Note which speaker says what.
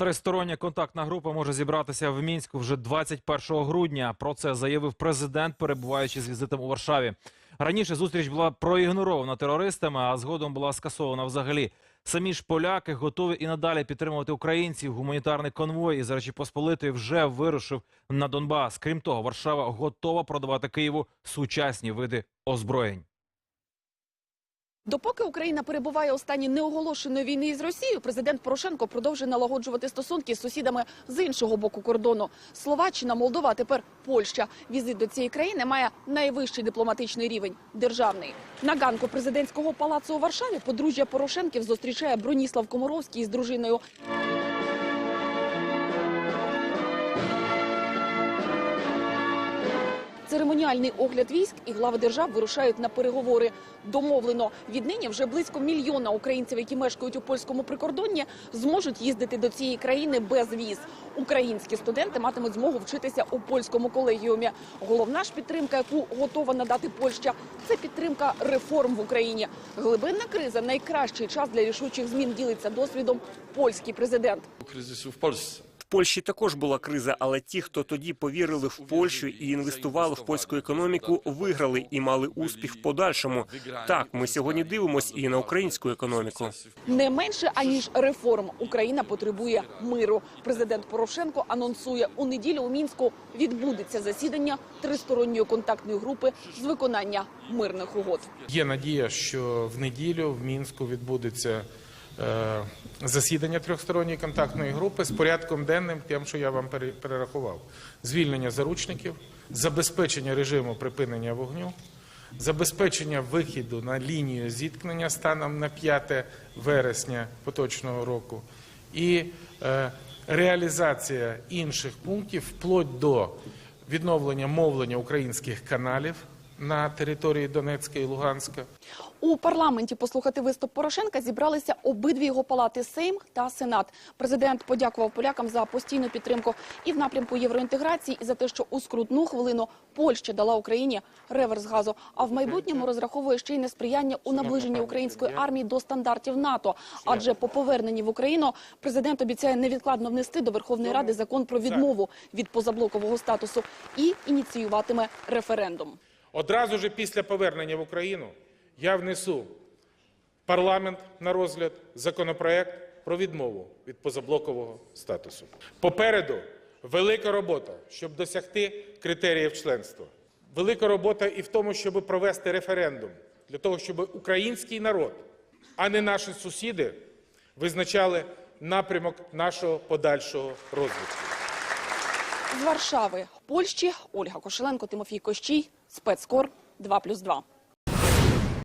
Speaker 1: Тристороння контактна група може зібратися в мінську вже 21 грудня. Про це заявив президент, перебуваючи з візитом у Варшаві. Раніше зустріч була проігнорована терористами, а згодом була скасована взагалі. Самі ж поляки готові і надалі підтримувати українців. Гуманітарний конвой із Речі Посполитої вже вирушив на Донбас. Крім того, Варшава готова продавати Києву сучасні види озброєнь.
Speaker 2: Допоки Україна перебуває у стані неоголошеної війни із Росією, президент Порошенко продовжує налагоджувати стосунки з сусідами з іншого боку кордону. Словаччина, Молдова, тепер Польща. Візит до цієї країни має найвищий дипломатичний рівень державний. На ганку президентського палацу у Варшаві подружжя Порошенків зустрічає Броніслав Комаровський із дружиною. Церемоніальний огляд військ і глави держав вирушають на переговори. Домовлено віднині вже близько мільйона українців, які мешкають у польському прикордонні, зможуть їздити до цієї країни без віз. Українські студенти матимуть змогу вчитися у польському колегіумі. Головна ж підтримка, яку готова надати Польща, це підтримка реформ в Україні. Глибинна криза найкращий час для рішучих змін ділиться досвідом польський президент.
Speaker 3: Polsce.
Speaker 4: В Польщі також була криза, але ті, хто тоді повірили в Польщу і інвестували в польську економіку, виграли і мали успіх в подальшому. Так, ми сьогодні дивимося і на українську економіку.
Speaker 2: Не менше аніж реформ Україна потребує миру. Президент Порошенко анонсує у неділю у мінську відбудеться засідання тристоронньої контактної групи з виконання мирних угод.
Speaker 5: Є надія, що в неділю в мінську відбудеться засідання трьохсторонньої контактної групи з порядком денним, тим, що я вам перерахував: звільнення заручників, забезпечення режиму припинення вогню, забезпечення вихіду на лінію зіткнення станом на 5 вересня поточного року і е, реалізація інших пунктів вплоть до відновлення мовлення українських каналів на території Донецька і Луганська.
Speaker 2: У парламенті послухати виступ Порошенка зібралися обидві його палати Сейм та Сенат. Президент подякував полякам за постійну підтримку і в напрямку євроінтеграції, і за те, що у скрутну хвилину Польща дала Україні реверс газу. А в майбутньому розраховує ще й на сприяння у наближенні української армії до стандартів НАТО. Адже по поверненні в Україну президент обіцяє невідкладно внести до Верховної Ради закон про відмову від позаблокового статусу і ініціюватиме референдум.
Speaker 5: Одразу ж після повернення в Україну я внесу парламент на розгляд законопроект про відмову від позаблокового статусу. Попереду велика робота, щоб досягти критеріїв членства. Велика робота і в тому, щоб провести референдум для того, щоб український народ, а не наші сусіди, визначали напрямок нашого подальшого розвитку.
Speaker 2: З Варшави, Польщі, Ольга Кошеленко, Тимофій Кощій, спецкор 2+,2.